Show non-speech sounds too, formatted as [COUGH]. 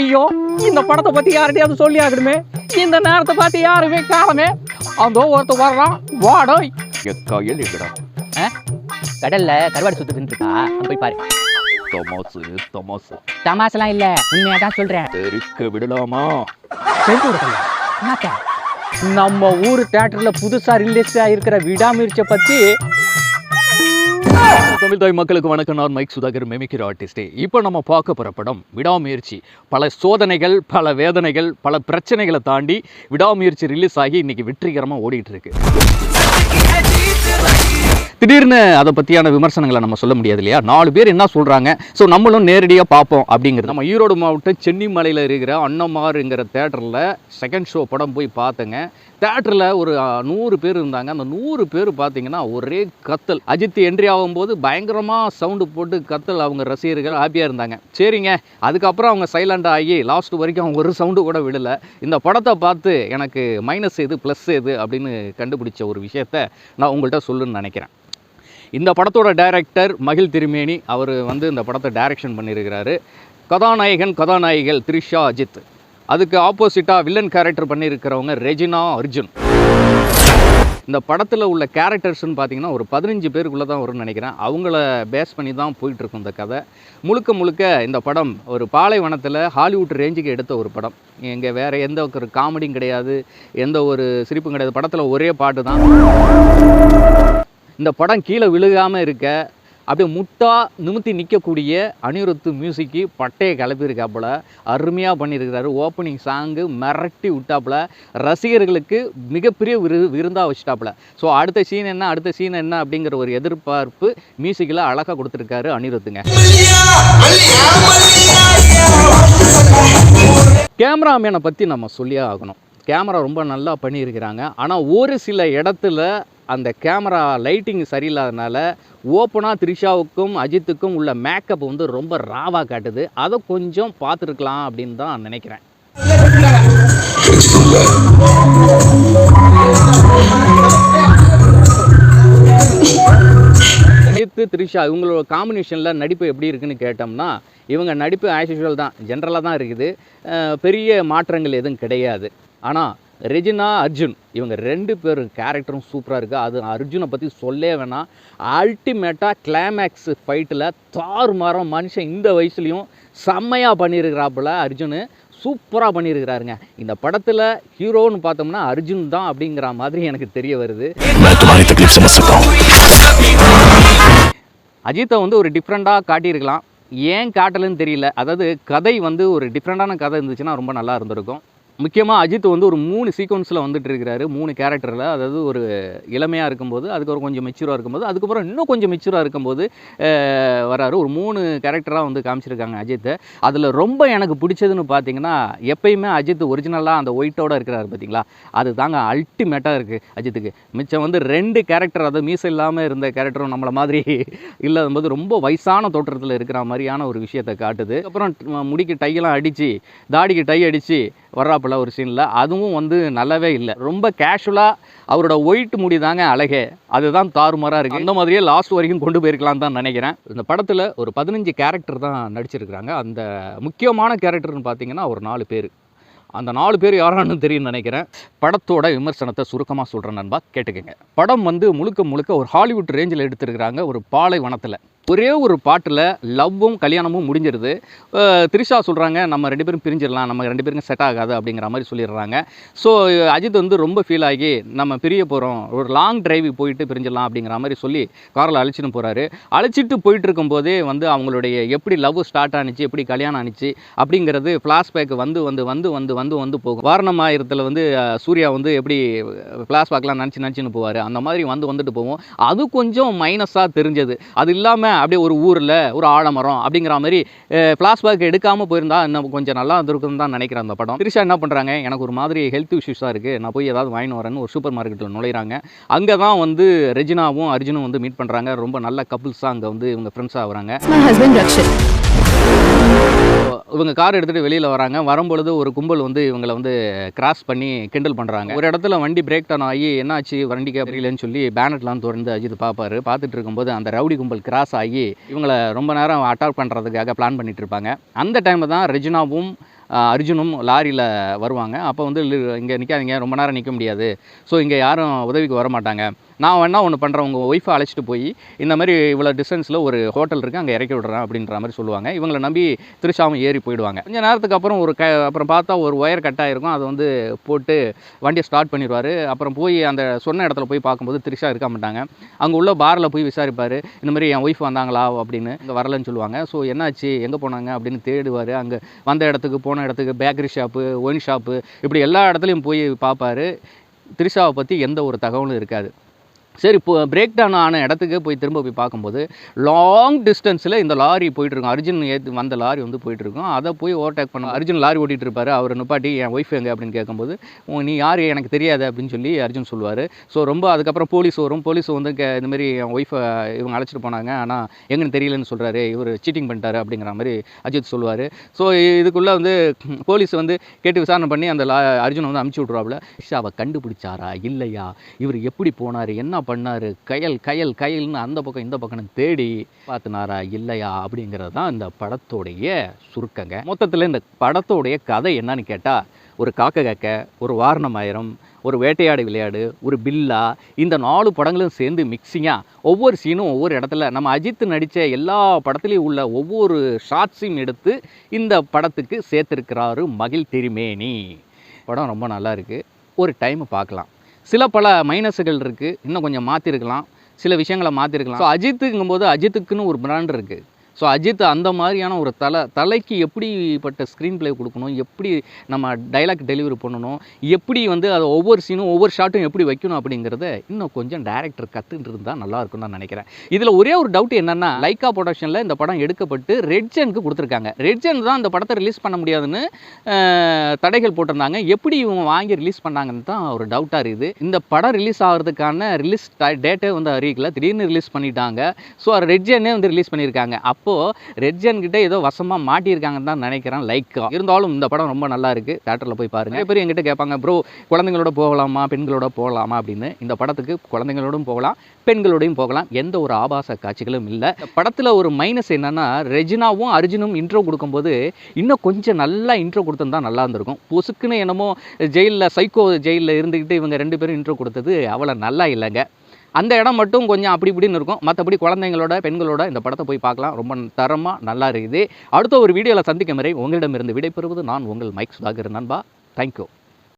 ஐயோ இந்த படத்தை பத்தி யார்கிட்டயாவது சொல்லி ஆகணுமே? இந்த நேரத்தை பார்த்து யாருமே காணமே? அதோ ஒருத்தர் வர்றான். வாடோய். கையில் எங்கடா கடல்ல கருவாடு சுத்துதுன்னு இருக்கா? போய் பாரு. தமாசு தமாசு. தமாசெல்லாம் இல்ல. உண்மையா தான் சொல்றேன். தெருக்க விடலாமா? நம்ம ஊர் தியேட்டர்ல புதுசா ரிலீஸ் ஆயிருக்கிற விடாமுயற்சியை பத்தி. தமிழ் தாய் மக்களுக்கு வணக்கம். நான் மைக் சுதாகர் மெமிக்கிற ஆர்டிஸ்டே. இப்போ நம்ம பார்க்க போகிற படம் விடாமுயற்சி. பல சோதனைகள் பல வேதனைகள் பல பிரச்சனைகளை தாண்டி விடாமுயற்சி ரிலீஸ் ஆகி இன்னைக்கு வெற்றிகரமாக ஓடிட்டு இருக்கு. திடீர்னு அதை பற்றியான விமர்சனங்களை நம்ம சொல்ல முடியாது இல்லையா? நாலு பேர் என்ன சொல்கிறாங்க ஸோ நம்மளும் நேரடியாக பார்ப்போம் அப்படிங்கிறது. நம்ம ஈரோடு மாவட்டம் சென்னிமலையில் இருக்கிற அன்னமாருங்கிற தேட்டரில் செகண்ட் ஷோ படம் போய் பார்த்தேங்க. தேட்டரில் ஒரு நூறு பேர் இருந்தாங்க. அந்த நூறு பேர் பார்த்தீங்கன்னா ஒரே கத்தல். அஜித் என்ட்ரி ஆகும்போது பயங்கரமாக சவுண்டு போட்டு கத்தல் அவங்க ரசிகர்கள் ஹாப்பியாக இருந்தாங்க. சரிங்க. அதுக்கப்புறம் அவங்க சைலண்ட் ஆகி லாஸ்ட் வரைக்கும் அவங்க ஒரு சவுண்டு கூட விடலை. இந்த படத்தை பார்த்து எனக்கு மைனஸ் எது ப்ளஸ் எது அப்படின்னு கண்டுபிடிச்ச ஒரு விஷயத்த நான் உங்கள்கிட்ட சொல்லுன்னு நினைக்கிறேன். இந்த படத்தோட டைரக்டர் மகிழ் திருமேனி அவர் வந்து இந்த படத்தை டைரக்ஷன் பண்ணியிருக்கிறாரு. கதாநாயகன் கதாநாயகிகள் த்ரிஷா அஜித். அதுக்கு ஆப்போசிட்டாக வில்லன் கேரக்டர் பண்ணியிருக்கிறவங்க ரெஜினா அர்ஜுன். இந்த படத்தில் உள்ள கேரக்டர்ஸ்னு பார்த்தீங்கன்னா ஒரு பதினஞ்சு பேருக்குள்ளே தான் வரும்னு நினைக்கிறேன். அவங்கள பேஸ் பண்ணி தான் போயிட்டுருக்கும் இந்த கதை. முழுக்க முழுக்க இந்த படம் ஒரு பாலைவனத்தில் ஹாலிவுட் ரேஞ்சுக்கு எடுத்த ஒரு படம். இங்கே வேறு எந்த ஒரு காமெடியும் கிடையாது. எந்த ஒரு சிரிப்பும் கிடையாது. படத்தில் ஒரே பாட்டு தான். இந்த படம் கீழே விழுகாமல் இருக்க அப்படியே முட்டா நிமித்தி நிற்கக்கூடிய அனிருத்து மியூசிக்கு பட்டையை கிளப்பியிருக்காப்புல. அருமையாக பண்ணியிருக்கிறாரு. ஓப்பனிங் சாங்கு மிரட்டி விட்டாப்புல. ரசிகர்களுக்கு மிகப்பெரிய விரு விருந்தாக வச்சுட்டாப்புல. ஸோ அடுத்த சீன் என்ன அடுத்த சீன் என்ன அப்படிங்கிற ஒரு எதிர்பார்ப்பு மியூசிக்கில் அழகாக கொடுத்துருக்காரு அனிருத்துங்க. கேமராமேனை பற்றி நம்ம சொல்லியே ஆகணும். கேமரா ரொம்ப நல்லா பண்ணியிருக்கிறாங்க. ஆனால் ஒரு சில இடத்துல அந்த கேமரா லைட்டிங் சரியில்லாதனால ஓப்பனாக த்ரிஷாவுக்கும் அஜித்துக்கும் உள்ள மேக்கப் வந்து ரொம்ப ராவாக காட்டுது. அதை கொஞ்சம் பார்த்துருக்கலாம் அப்படின்னு தான் நினைக்கிறேன். அஜித்து த்ரிஷா இவங்களோட காம்பினேஷனில் நடிப்பு எப்படி இருக்குன்னு கேட்டோம்னா இவங்க நடிப்பு ஆஸ் யூஷுவல் தான். ஜென்ரலாக தான் இருக்குது. பெரிய மாற்றங்கள் எதுவும் கிடையாது. ஆனால் ரெஜினா அர்ஜுன். இவங்க ரெண்டு பேரும் கேரக்டரும் சூப்பராக இருக்குது அது அர்ஜுனை பற்றி சொல்லவே வேணாம். அல்டிமேட்டாக கிளைமேக்ஸ் ஃபைட்டில் தார் தாறுமாறம் மனுஷன் இந்த வயசுலையும் செம்மையாக பண்ணியிருக்கிறாப்புல அர்ஜுன். சூப்பராக பண்ணியிருக்கிறாருங்க இந்த படத்தில் ஹீரோன்னு பார்த்தோம்னா அர்ஜுன் தான் அப்படிங்கிற மாதிரி எனக்கு தெரிய வருது. அஜித்தை வந்து ஒரு டிஃப்ரெண்ட்டாக காட்டியிருக்கலாம். ஏன் காட்டலன்னு தெரியல. அதாவது கதை வந்து ஒரு டிஃப்ரெண்டான கதை இருந்துச்சுன்னா ரொம்ப நல்லா இருந்திருக்கும். முக்கியமாக அஜித் வந்து ஒரு மூணு சீக்வன்ஸில் வந்துட்டு இருக்கிறாரு மூணு கேரக்டரில் அதாவது ஒரு இளமையாக இருக்கும்போது அதுக்கப்புறம் கொஞ்சம் மெச்சூராக இருக்கும்போது அதுக்கப்புறம் இன்னும் கொஞ்சம் மெச்சூராக இருக்கும்போது வராரு. ஒரு மூணு கேரக்டராக வந்து காமிச்சிருக்காங்க அஜித்தை. அதில் ரொம்ப எனக்கு பிடிச்சதுன்னு பார்த்தீங்கன்னா எப்பயுமே அஜித் ஒரிஜினலாக அந்த ஒயிட்டோட இருக்கிறாரு பார்த்தீங்களா அது தாங்க அல்டிமேட்டாக இருக்குது அஜித்துக்கு. மிச்சம் வந்து ரெண்டு கேரக்டர் அதாவது மீச இல்லாமல் இருந்த கேரக்டரும் நம்மளை மாதிரி [LAUGHS] இல்லாத போது ரொம்ப வயசான தோற்றத்தில் இருக்கிற மாதிரியான ஒரு விஷயத்தை காட்டுது. அப்புறம் முடிக்கு டையெல்லாம் அடித்து தாடிக்கு டை அடித்து வர்றாப்புல ஒரு சீனில் அதுவும் வந்து நல்லாவே இல்லை. ரொம்ப கேஷுவலாக அவரோட ஒயிட் முடி தாங்க அழகே. அதுதான் தாறுமாறாக இருக்குது அந்த மாதிரியே லாஸ்ட் வரைக்கும் கொண்டு போயிருக்கலாம் தான் நினைக்கிறேன். இந்த படத்தில் ஒரு பதினஞ்சு கேரக்டர் தான் நடிச்சிருக்கிறாங்க. அந்த முக்கியமான கேரக்டர்னு பார்த்தீங்கன்னா ஒரு நாலு பேர். அந்த நாலு பேர் யாரான்னு தெரியும்னு நினைக்கிறேன். படத்தோட விமர்சனத்தை சுருக்கமாக சொல்கிறேன் நண்பா. கேட்டுக்கங்க. படம் வந்து முழுக்க முழுக்க ஒரு ஹாலிவுட் ரேஞ்சில் எடுத்திருக்கிறாங்க ஒரு பாலைவனத்தில். ஒரே ஒரு பாட்டில் லவ்வும் கல்யாணமும் முடிஞ்சிருது. த்ரிஷா சொல்கிறாங்க நம்ம ரெண்டு பேரும் பிரிஞ்சிடலாம் நம்ம ரெண்டு பேருக்கும் செட் ஆகாது அப்படிங்கிற மாதிரி சொல்லிடுறாங்க. ஸோ அஜித் வந்து ரொம்ப ஃபீல் ஆகி நம்ம பிரிய போகிறோம் ஒரு லாங் டிரைவுக்கு போயிட்டு பிரிஞ்சிடலாம் அப்படிங்கிற மாதிரி சொல்லி காரில் அழைச்சின்னு போகிறாரு அழைச்சிட்டு போயிட்டு இருக்கும்போதே வந்து அவங்களுடைய எப்படி லவ் ஸ்டார்ட் ஆனிச்சு எப்படி கல்யாணம் ஆனிச்சு அப்படிங்கிறது ஃப்ளாஷ்பேக் வந்து வந்து வந்து வந்து வந்து வந்து போகும். வாரணம் ஆயிரத்தில் வந்து சூர்யா வந்து எப்படி ஃப்ளாஷ்பேக்லாம் நினச்சி நினச்சின்னு போவார். அந்த மாதிரி வந்து வந்துட்டு போவோம் அது கொஞ்சம் மைனஸாக தெரிஞ்சது. அது இல்லாமல் அப்படியே ஒரு ஊரில் ஒரு ஆலமரம் அப்படிங்கிற மாதிரி ஃப்ளாஷ்பேக் எடுக்காமல் போயிருந்தா இன்னும் கொஞ்சம் நல்லா இருந்திருக்குன்னு தான் நினைக்கிறேன் அந்த படம். திரிஷா என்ன பண்ணுறாங்க எனக்கு ஒரு மாதிரி ஹெல்த் இஷ்யூஸாக இருக்குது நான் போய் ஏதாவது வாங்கின்னு வரேன்னு ஒரு சூப்பர் மார்க்கெட்டில் நுழையிறாங்க. அங்கே தான் வந்து ரெஜினாவும் அர்ஜுனும் வந்து மீட் பண்ணுறாங்க ரொம்ப நல்ல கப்புள்ஸாக அங்கே வந்து இவங்க ஃப்ரெண்ட்ஸாக வராங்க. இவங்க கார் எடுத்துகிட்டு வெளியில் வராங்க. வரும்பொழுது ஒரு கும்பல் வந்து இவங்களை வந்து கிராஸ் பண்ணி கிண்டல் பண்ணுறாங்க ஒரு இடத்துல வண்டி பிரேக் டவுன் ஆகி என்னாச்சு? வண்டிக்கு புரியலன்னு சொல்லி பேனட்லாம் திறந்து அஜித் பார்ப்பாரு பார்த்துட்டு இருக்கும்போது அந்த ரவுடி கும்பல் கிராஸ் ஆகி இவங்களை ரொம்ப நேரம் அட்டாக் பண்ணுறதுக்காக பிளான் பண்ணிட்டு இருப்பாங்க. அந்த டைமில் தான் ரெஜினாவும் அர்ஜுனும் லாரியில் வருவாங்க. அப்போ வந்து இங்கே நிற்காதீங்க ரொம்ப நேரம் நிற்க முடியாது. ஸோ இங்கே யாரும் உதவிக்கு வர மாட்டாங்க. நான் வேணா ஒன்று பண்ணுறேன் உங்கள் ஒய்ஃபை அழைச்சிட்டு போய் இந்த மாதிரி இவ்வளோ டிஸ்டன்ஸில் ஒரு ஹோட்டல் இருக்குது அங்கே இறக்கி விடுறேன் அப்படின்ற மாதிரி சொல்லுவாங்க. இவங்களை நம்பி திருச்சாவும் ஏறி போயிடுவாங்க. கொஞ்சம் நேரத்துக்கு அப்புறம் ஒரு க அப்புறம் பார்த்தா ஒரு ஒயர் கட் ஆகிருக்கும் அதை வந்து போட்டு வண்டியை ஸ்டார்ட் பண்ணிடுவார். அப்புறம் போய் அந்த சொன்ன இடத்துல போய் பார்க்கும்போது திருஷா இருக்க மாட்டாங்க. அங்கே உள்ள பாரில் போய் விசாரிப்பார். இந்த மாதிரி என் ஒய்ஃப் வந்தாங்களா அப்படின்னு. இங்கே வரலன்னு சொல்லுவாங்க. ஸோ என்னாச்சு? எங்கே போனாங்க? அப்படின்னு தேடுவார். அங்கே வந்த இடத்துக்கு போன இடத்துக்கு பேக்கரி ஷாப்பு ஒயின் ஷாப்பு இப்படி எல்லா இடத்துலையும் போய் பார்ப்பாரு. திரிஷாவை பற்றி எந்த ஒரு தகவலும் இருக்காது. சரி இப்போ பிரேக் டவுன் ஆன இடத்துக்கு போய் திரும்ப போய் பார்க்கும்போது லாங் டிஸ்டன்ஸில் இந்த லாரி போயிட்டுருக்கும். அர்ஜுன் ஏற்று வந்த லாரி வந்து போயிட்டுருக்கும். அதை போய் ஓவர்டேக் பண்ண அர்ஜுன் லாரி ஓட்டிகிட்டு இருப்பார் அவர் நிப்பாட்டி என் ஒய்ஃப் எங்கே? அப்படின்னு கேட்கும்போது நீ யார்? எனக்கு தெரியாது அப்படின்னு சொல்லி அர்ஜுன் சொல்லுவார். ஸோ ரொம்ப அதுக்கப்புறம் போலீஸ் வரும். போலீஸ் வந்து கே இந்த மாதிரி என் ஒய்ஃபை இவங்க அழைச்சிட்டு போனாங்க. ஆனால் எங்கன்னு தெரியலன்னு சொல்கிறாரு இவர் சீட்டிங் பண்ணிட்டாரு அப்படிங்கிற மாதிரி அஜித் சொல்லுவார். ஸோ இதுக்குள்ளே வந்து போலீஸ் வந்து கேட்டு விசாரணை பண்ணி அந்த லா அர்ஜுனை வந்து அமுச்சு விட்ருவாப்புல ஷாவை கண்டுபிடிச்சாரா? இல்லையா? இவர் எப்படி போனார்? என்ன பண்ணார். கயல் கயல் கயல்னு அந்த பக்கம் இந்த பக்கம்னு தேடி பார்த்தினாரா இல்லையா அப்படிங்கிறது தான் இந்த படத்தோடைய சுருக்கங்க. மொத்தத்தில் இந்த படத்தோடைய கதை என்னன்னு கேட்டால் ஒரு காக்க காக்க ஒரு வாரணமாயிரம் ஒரு வேட்டையாடு விளையாடு ஒரு பில்லா இந்த நாலு படங்களும் சேர்ந்து மிக்சிங்காக ஒவ்வொரு சீனும் ஒவ்வொரு இடத்துல நம்ம அஜித் நடித்த எல்லா படத்துலேயும் உள்ள ஒவ்வொரு ஷார்ட்ஸையும் எடுத்து இந்த படத்துக்கு சேர்த்துருக்கிறாரு மகிழ் திருமேனி. படம் ரொம்ப நல்லா இருக்குது ஒரு டைம் பார்க்கலாம். சில பல மைனஸுகள் இருக்குது இன்னும் கொஞ்சம் மாற்றிருக்கலாம் சில விஷயங்களை மாற்றிருக்கலாம் ஸோ அஜித்துங்கும்போது அஜித்துக்குன்னு ஒரு பிராண்ட் இருக்குது ஸோ அஜித் அந்த மாதிரியான ஒரு தலை தலைக்கு எப்படிப்பட்ட ஸ்க்ரீன் ப்ளே கொடுக்கணும்? எப்படி நம்ம டைலாக் டெலிவரி பண்ணணும்? எப்படி வந்து அதை ஒவ்வொரு சீனும் ஒவ்வொரு ஷாட்டும் எப்படி வைக்கணும் அப்படிங்கிறத இன்னும் கொஞ்சம் டேரக்டர் கற்றுட்டு இருந்தால் நல்லா இருக்கும்னு நான் நினைக்கிறேன். இதில் ஒரே ஒரு டவுட் என்னென்னா லைக்கா ப்ரொடக்ஷனில் இந்த படம் எடுக்கப்பட்டு ரெட்ஜனுக்கு கொடுத்துருக்காங்க. ரெட்ஜன் தான் இந்த படத்தை ரிலீஸ் பண்ண முடியாதுன்னு தடைகள் போட்டிருந்தாங்க. எப்படி இவங்க வாங்கி ரிலீஸ் பண்ணாங்கன்னு தான் ஒரு டவுட்டாக இருக்குது. இந்த படம் ரிலீஸ் ஆகிறதுக்கான ரிலீஸ் டேட்டே வந்து அறிவிக்கல. திடீர்னு ரிலீஸ் பண்ணிட்டாங்க. ஸோ ரெட்ஜனே வந்து ரிலீஸ் பண்ணியிருக்காங்க. அப்போது ரெட்ஜன் கிட்டே ஏதோ வசமாக மாட்டியிருக்காங்கன்னு தான் நினைக்கிறேன் லைக்கா இருந்தாலும் இந்த படம் ரொம்ப நல்லா இருக்குது தேட்டரில் போய் பாருங்க. பேர் என்கிட்ட கேட்பாங்க ப்ரோ குழந்தைங்களோட போகலாமா? பெண்களோட போகலாமா? அப்படின்னு. இந்த படத்துக்கு குழந்தைங்களோடும் போகலாம் பெண்களோடையும் போகலாம். எந்த ஒரு ஆபாச காட்சிகளும் இல்லை. படத்தில் ஒரு மைனஸ் என்னென்னா ரெஜினாவும் அர்ஜுனும் இன்ட்ரோ கொடுக்கும்போது இன்னும் கொஞ்சம் நல்லா இன்ட்ரோ கொடுத்துருந்தா நல்லா இருந்திருக்கும். பொசுக்குன்னு என்னமோ ஜெயிலில் சைக்கோ ஜெயிலில் இருந்துக்கிட்டு இவங்க ரெண்டு பேரும் இன்ட்ரோ கொடுத்தது அவ்வளோ நல்லா இல்லைங்க. அந்த இடம் மட்டும் கொஞ்சம் அப்படி இப்படின்னு இருக்கும். மற்றபடி குழந்தைங்களோட பெண்களோட இந்த படத்தை போய் பார்க்கலாம். ரொம்ப தரமாக நல்லா இருக்குது. அடுத்த ஒரு வீடியோவில் சந்திக்கும் வரை உங்களிடமிருந்து விடைபெறுவது நான் உங்கள் மைக் சுதாகர் நண்பா. தேங்க்யூ